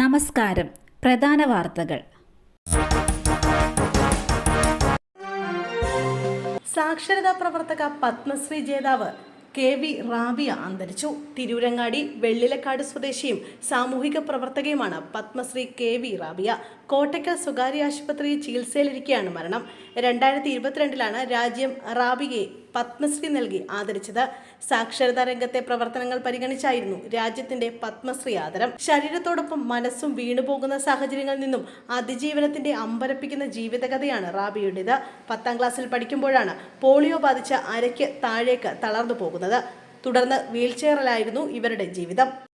നമസ്കാരം. പ്രധാന വാർത്തകൾ. സാക്ഷരതാ പ്രവർത്തക പത്മശ്രീ ജേതാവ് കെ വി റാബിയ അന്തരിച്ചു. തിരൂരങ്ങാടി വെള്ളിലക്കാട് സ്വദേശിയും സാമൂഹിക പ്രവർത്തകയുമാണ് പത്മശ്രീ കെ വി റാബിയ കോട്ടയ്ക്കൽ സ്വകാര്യ ആശുപത്രിയിൽ ചികിത്സയിലിരിക്കെയാണ് മരണം. രണ്ടായിരത്തി ഇരുപത്തിരണ്ടിലാണ് രാജ്യം റാബിയെ പത്മശ്രീ നൽകി ആദരിച്ചത്. സാക്ഷരതാ രംഗത്തെ പ്രവർത്തനങ്ങൾ പരിഗണിച്ചായിരുന്നു രാജ്യത്തിന്റെ പത്മശ്രീ ആദരം. ശരീരത്തോടൊപ്പം മനസ്സും വീണുപോകുന്ന സാഹചര്യങ്ങളിൽ നിന്നും അതിജീവനത്തിന്റെ അമ്പരപ്പിക്കുന്ന ജീവിതകഥയാണ് റാബിയുടേത് പത്താം ക്ലാസ്സിൽ പഠിക്കുമ്പോഴാണ് പോളിയോ ബാധിച്ച അരയ്ക്ക് താഴേക്ക് തളർന്നു പോകുന്നത്. തുടർന്ന് വീൽചെയറിലായിരുന്നു ഇവരുടെ ജീവിതം.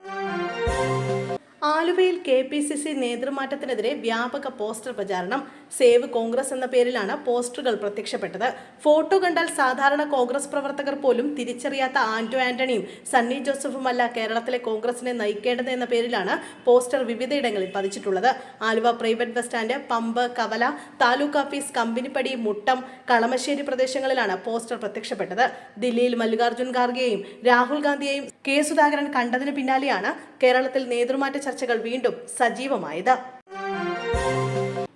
ആലുവയിൽ കെ പി സി സി നേതൃമാറ്റത്തിനെതിരെ വ്യാപക പോസ്റ്റർ പ്രചാരണം. സേവ് കോൺഗ്രസ് എന്ന പേരിലാണ് പോസ്റ്ററുകൾ പ്രത്യക്ഷപ്പെട്ടത്. ഫോട്ടോ കണ്ടാൽ സാധാരണ കോൺഗ്രസ് പ്രവർത്തകർ പോലും തിരിച്ചറിയാത്ത ആന്റോ ആന്റണിയും സണ്ണി ജോസഫുമല്ല കേരളത്തിലെ കോൺഗ്രസിനെ നയിക്കേണ്ടത് എന്ന പേരിലാണ് പോസ്റ്റർ വിവിധയിടങ്ങളിൽ പതിച്ചിട്ടുള്ളത്. Aluva private bus stand pump കവല താലൂക്ക് ഓഫീസ് കമ്പനിപ്പടി മുട്ടം കളമശ്ശേരി പ്രദേശങ്ങളിലാണ് പോസ്റ്റർ പ്രത്യക്ഷപ്പെട്ടത്. ദില്ലിയിൽ മല്ലികാർജുൻ ഖാർഗെയും രാഹുൽ ഗാന്ധിയെയും കെ സുധാകരൻ കണ്ടതിന് പിന്നാലെയാണ് കേരളത്തിൽ നേതൃമാറ്റ ചർച്ചകൾ വീണ്ടും സജീവമായത്.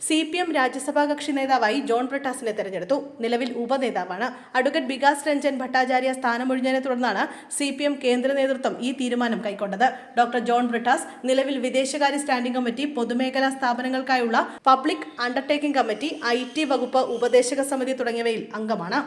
സി പി എം രാജ്യസഭാ കക്ഷി നേതാവായി ജോൺ ബ്രിട്ടാസിനെ തെരഞ്ഞെടുത്തു. നിലവിൽ ഉപനേതാവാണ്. അഡ്വക്കേറ്റ് വികാസ് രഞ്ജൻ ഭട്ടാചാര്യ സ്ഥാനമൊഴിഞ്ഞതിനെ തുടർന്നാണ് സി പി എം കേന്ദ്ര നേതൃത്വം ഈ തീരുമാനം കൈക്കൊണ്ടത്. ഡോക്ടർ ജോൺ ബ്രിട്ടാസ് നിലവിൽ വിദേശകാര്യ സ്റ്റാൻഡിംഗ് കമ്മിറ്റി പൊതുമേഖലാ സ്ഥാപനങ്ങൾക്കായുള്ള public undertaking committee I T വകുപ്പ് ഉപദേശക സമിതി തുടങ്ങിയവയിൽ അംഗമാണ്.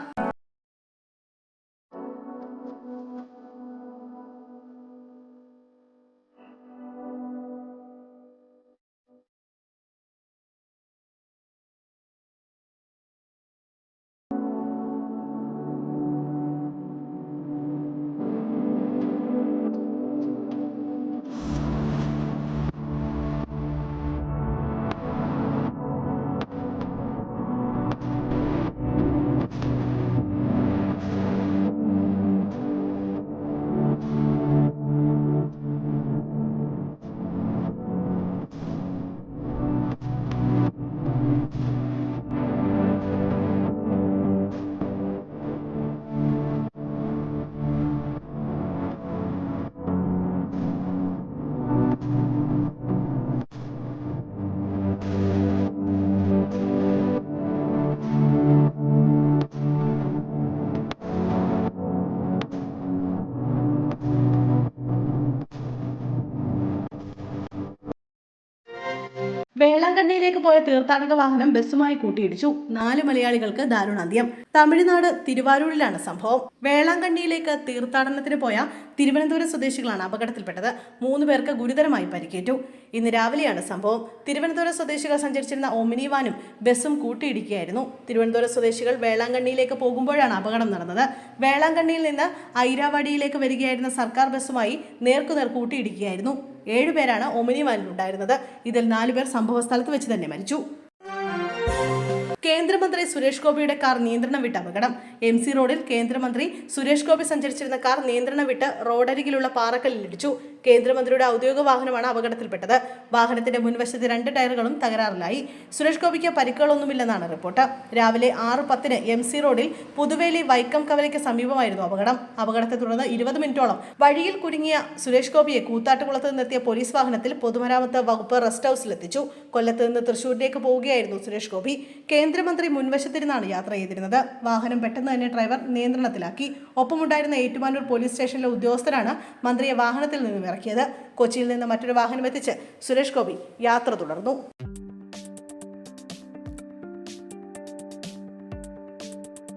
വേളാങ്കണ്ണിയിലേക്ക് പോയ തീർത്ഥാടക വാഹനം ബസ്സുമായി കൂട്ടിയിടിച്ചു. നാല് മലയാളികൾക്ക് ദാരുണാന്ത്യം. തമിഴ്നാട് തിരുവാരൂരിലാണ് സംഭവം. വേളാങ്കണ്ണിയിലേക്ക് തീർത്ഥാടനത്തിന് പോയ തിരുവനന്തപുരം സ്വദേശികളാണ് അപകടത്തിൽപ്പെട്ടത്. മൂന്ന് പേർക്ക് ഗുരുതരമായി പരിക്കേറ്റു. ഇന്ന് രാവിലെയാണ് സംഭവം. തിരുവനന്തപുരം സ്വദേശികൾ സഞ്ചരിച്ചിരുന്ന ഓമിനി വാനും ബസ്സും കൂട്ടിയിടിക്കുകയായിരുന്നു. തിരുവനന്തപുരം സ്വദേശികൾ വേളാങ്കണ്ണിയിലേക്ക് പോകുമ്പോഴാണ് അപകടം നടന്നത്. വേളാങ്കണ്ണിയിൽ നിന്ന് ഐരാവാടിയിലേക്ക് വരികയായിരുന്ന സർക്കാർ ബസ്സുമായി നേർക്കുനേർ കൂട്ടിയിടിക്കുകയായിരുന്നു. ഏഴുപേരാണ് ഒമിനി വാനിലുണ്ടായിരുന്നത്. ഇതിൽ നാലുപേർ സംഭവ സ്ഥലത്ത് വെച്ച് തന്നെ മരിച്ചു. കേന്ദ്രമന്ത്രി സുരേഷ് ഗോപിയുടെ കാർ നിയന്ത്രണം വിട്ട് അപകടം. എം സി റോഡിൽ കേന്ദ്രമന്ത്രി സുരേഷ് ഗോപി സഞ്ചരിച്ചിരുന്ന കാർ നിയന്ത്രണം വിട്ട് റോഡരികിലുള്ള പാറക്കല്ലിൽ ഇടിച്ചു. കേന്ദ്രമന്ത്രിയുടെ ഔദ്യോഗിക വാഹനമാണ് അപകടത്തിൽപ്പെട്ടത്. വാഹനത്തിന്റെ മുൻവശത്തെ രണ്ട് ടയറുകളും തകരാറിലായി. സുരേഷ് ഗോപിക്ക് പരിക്കുകളൊന്നുമില്ലെന്നാണ് റിപ്പോർട്ട്. രാവിലെ ആറ് പത്തിന് എം സി റോഡിൽ പുതുവേലി വൈക്കം കവലയ്ക്ക് സമീപമായിരുന്നു അപകടം. അപകടത്തെ തുടർന്ന് ഇരുപത് മിനിറ്റോളം വഴിയിൽ കുടുങ്ങിയ സുരേഷ് ഗോപിയെ കൂത്താട്ടുകുളത്ത് നിന്നെത്തിയ പോലീസ് വാഹനത്തിൽ പൊതുമരാമത്ത് വകുപ്പ് റെസ്റ്റ് ഹൌസിലെത്തിച്ചു. കൊല്ലത്ത് നിന്ന് തൃശൂരിലേക്ക് പോവുകയായിരുന്നു സുരേഷ് ഗോപി. കേന്ദ്രമന്ത്രി മുൻവശത്തിരുന്നാണ് യാത്ര ചെയ്തിരുന്നത്. വാഹനം പെട്ടെന്ന് തന്നെ ഡ്രൈവർ നിയന്ത്രണത്തിലാക്കി. ഒപ്പമുണ്ടായിരുന്ന ഏറ്റുമാനൂർ പോലീസ് സ്റ്റേഷനിലെ ഉദ്യോഗസ്ഥരാണ് മന്ത്രിയെ വാഹനത്തിൽ നിന്നും ഇറക്കിയത്. കൊച്ചിയിൽ നിന്ന് മറ്റൊരു വാഹനം എത്തിച്ച് സുരേഷ് ഗോപി യാത്ര തുടർന്നു.